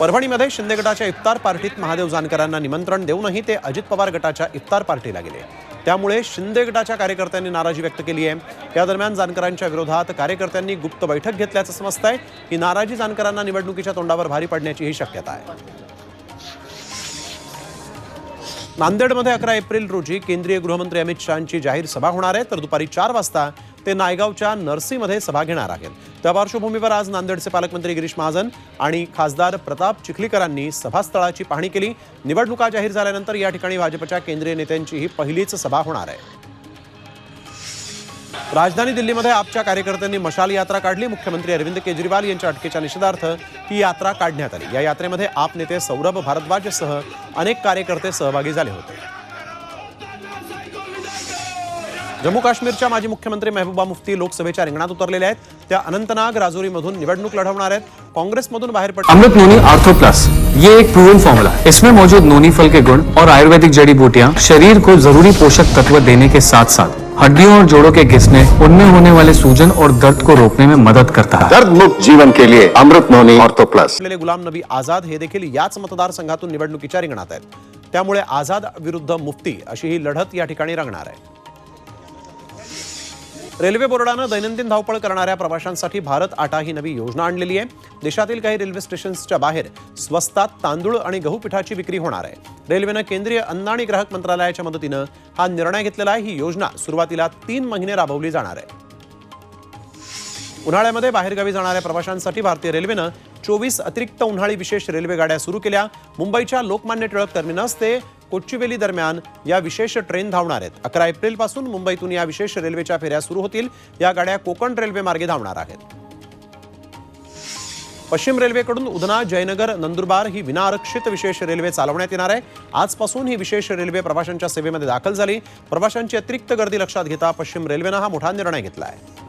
परभणीमध्ये शिंदे गटाच्या इफ्तार पार्टीत महादेव जानकरांना निमंत्रण देऊनही ते अजित पवार गटाच्या इफ्तार पार्टीला गेले. त्यामुळे शिंदे गटाच्या कार्यकर्त्यांनी नाराजी व्यक्त केली आहे. या दरम्यान जानकरांच्या विरोधात कार्यकर्त्यांनी गुप्त बैठक घेतल्याचं समजत आहे ही नाराजी जानकरांना निवडणुकीच्या तोंडावर भारी पडण्याचीही शक्यता आहे. नांदेडमध्ये अकरा एप्रिल रोजी केंद्रीय गृहमंत्री अमित शहाची जाहीर सभा होणार आहे. तर दुपारी चार वाजता ते नायगावच्या नर्सीमध्ये सभा घेणार आहेत. त्या पार्श्वभूमीवर आज नांदेडचे पालकमंत्री गिरीश महाजन आणि खासदार प्रताप चिखलीकरांनी सभास्थळाची पाहणी केली. निवडणुका जाहीर झाल्यानंतर या ठिकाणी भाजपच्या केंद्रीय नेत्यांची ही पहिलीच सभा होणार आहे. राजधानी दिल्लीमध्ये आपच्या कार्यकर्त्यांनी मशाल यात्रा काढली. मुख्यमंत्री अरविंद केजरीवाल यांच्या अटकेच्या निषेधार्थ ही यात्रा काढण्यात आली. या यात्रेमध्ये आप नेते सौरभ भारद्वाजसह अनेक कार्यकर्ते सहभागी झाले होते. जम्मू काश्मीरच्या माजी मुख्यमंत्री महबूबा मुफ्ती लोकसभेच्या रिंगणात उतरलेल्या आहेत. त्या अनंतनाग राजौरीमधून निवडणूक लढवणार आहेत. काँग्रेसमधून बाहेर पडल्या अमृत नोनी आर्थो प्लस ये एक प्रूवन फॉर्मूला इसमें मौजूद नोनी फल के गुण और आयुर्वेदिक जड़ी बूटियां शरीर को जरूरी पोषक तत्व देने के साथ साथ हड्डियों और जोड़ों के घिसने उनमें होने वाले सूजन और दर्द को रोकने में मदद करता है। दर्द मुक्त जीवन के लिए Amrit noni ortho plus Ghulam Nabi Azad हे देखील याच मतदारसंघातून निवडणुकीच्या रिंगणात आहेत. त्यामुळे आझाद विरुद्ध मुफ्ती अशी ही लढत या ठिकाणी रंगणार आहे. रेल्वे बोर्डानं दैनंदिन धावपळ करणाऱ्या प्रवाशांसाठी भारत आटा ही नवी योजना आणलेली आहे. देशातील काही रेल्वे स्टेशन्सच्या बाहेर स्वस्तात तांदूळ आणि गहू पिठाची विक्री होणार आहे. रेल्वेनं केंद्रीय अन्न आणि ग्राहक मंत्रालयाच्या मदतीनं हा निर्णय घेतलेला आहे. ही योजना सुरुवातीला तीन महिने राबवली जाणार आहे. उन्हाळ्यामध्ये बाहेरगावी जाणाऱ्या प्रवाशांसाठी भारतीय रेल्वेनं चोवीस अतिरिक्त उन्हाळी विशेष रेल्वे गाड्या सुरू केल्या. मुंबईच्या लोकमान्य टिळक टर्मिनस ते कोच्चिवेली दरम्यान या विशेष ट्रेन धावणार आहेत. अकरा एप्रिलपासून मुंबईतून या विशेष रेल्वेच्या फेऱ्या सुरू होतील. या गाड्या कोकण रेल्वे मार्गे धावणार आहेत. पश्चिम रेल्वेकडून उधना जयनगर नंदुरबार ही विनाआरक्षित विशेष रेल्वे चालवण्यात येणार आहे. आजपासून ही विशेष रेल्वे प्रवाशांच्या सेवेमध्ये दाखल झाली. प्रवाशांची अतिरिक्त गर्दी लक्षात घेता पश्चिम रेल्वेनं हा मोठा निर्णय घेतला आहे.